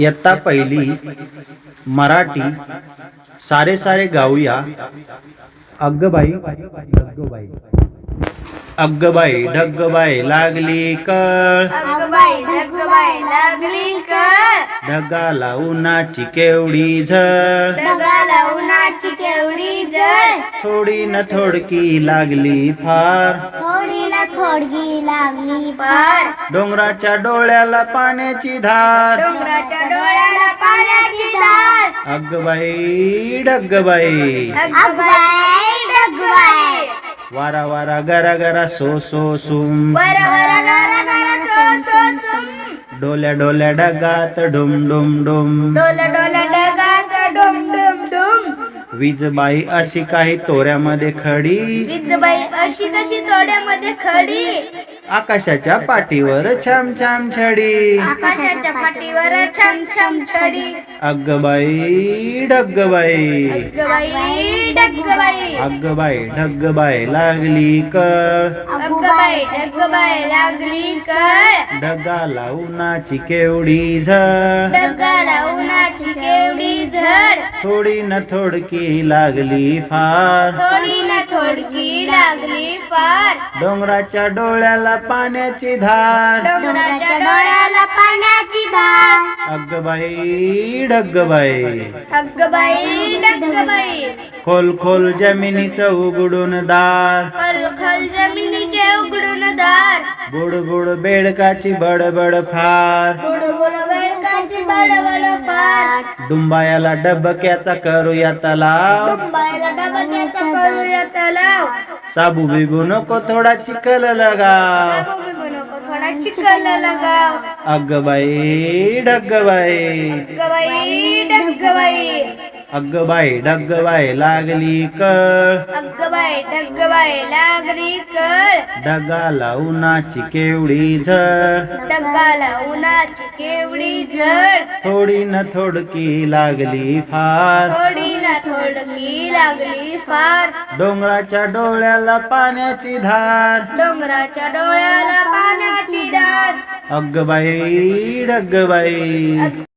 इयत्ता पहिली मराठी सारे सारे गाऊया. अग्गबाई ढग्गबाई. अग्गबाई ढग्गबाई लागली कळ. अगबाई ढगबाई लागली कर ढगाला उन्हाची केवढी झळ. उन्हाची केवढी जळ थोडी न थोडकी लागली फार. थोडी ना थोडगी लागली फार. डोंगराच्या डोळ्याला पाण्याची धार. डोंगराच्या डोळ्याला पाण्याची धार. अग्गबाई ढग्गबाई अगबाई ढगबाई वारा वारा गरा गरा सो सो सुम. वर वर गारा गारा सो सो सुम. डोल्या डोल्या ढगात डुम डुम डुम. डोल डोल वीजबाई अशी काही तोऱ्यामध्ये खडी. वीजबाई अशी कशी तोड्यामध्ये खडी? आकाशाच्या पाठीवर छाम छाम छडी. आकाशाच्या पाठीवर छम छम छडी. अग्गबाई ढग्गबाई. अगबाई ढगबाई अग्गबाई ढग्गबाई लागली कळ. अगबाई ढगबाई लागली कळ. ढगाला उन्हाची केवढी झळ. ढगाला उन्हाची थोडी न थोडकी लागली फार. थोडी ना थोडकी लागली फार. डोंगराच्या डोळ्याला पाण्याची धार. डोंगराच्या डोळ्याला पाण्याची धार. अग्गबाई ढग्गबाई अगबाई ढगबाई खोल खोल जमिनीचं उघडून दार. खल खल जमिनीचे उघडून दार. बुड बुड बेडकाची बडबड फार. बुड डुंबायाला डबक्याचा करूया तलाव. साबू बिबू नको थोडा लगाव. थोडा चिखल लगाव. अग्गबाई ढग्गबाई गबाई ढगबाई अग्गबाई ढग्गबाई लागली कळ. अगबाई ढगबाई लागली कळ. ढगाला उन्हाची केवढी झळ. डगाला उन्हाची केवढी थोडी न थोडकी लागली फार. थोडी ना थोडकी लागली फार. डोंगराच्या डोळ्याला पाण्याची धार. डोंगराच्या डोळ्याला पाण्याची डाळ अग्गबाई ढग्गबाई